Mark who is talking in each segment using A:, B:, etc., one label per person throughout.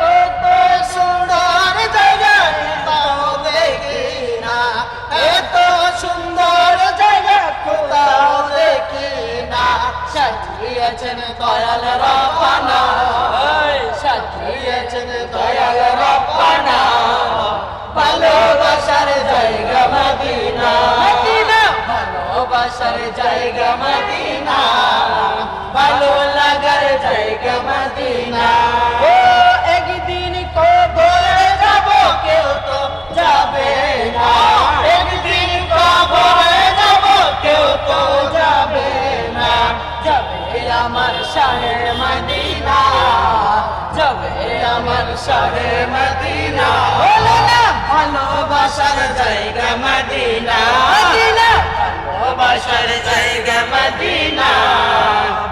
A: কত সুন্দর জায়গা তাও দেখি না। এত সুন্দর জায়গা কোথাও দেখি না। সাজিয়েছেন দয়াল জায়গা মদিনা। ভালো লাগার জায়গা মদিনা। ও একদিন না। মদিনা। ভালোবাসার জায়গা মদিনা। ভালোবাসার জায়গা মদিনা।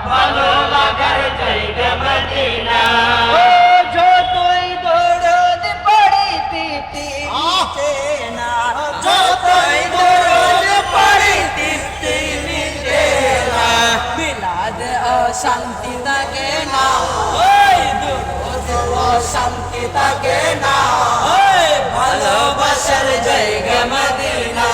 A: ভালো লাগার জায়গা মদিনা। যতই থাকে না। থাকে না। ভালোবাসার জায়গা মদিনা।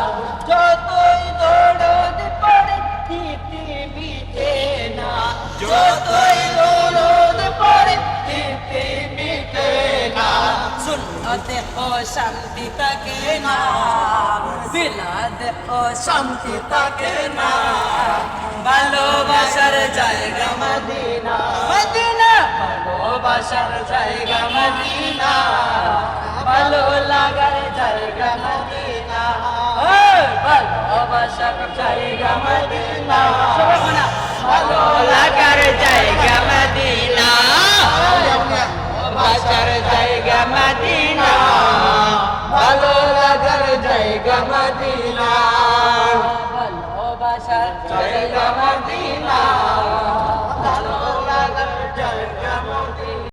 A: ও শান্তি থাকে না, বিলাদ ও শান্তি থাকে না। ভালোবাসার জায়গা মদিনা মদিনা, ভালোবাসার জায়গা মদিনা। ভালো লাগার জায়গা মদিনা ভালোবাসার জায়গা মদিনা। ভালো লাগার জায়গা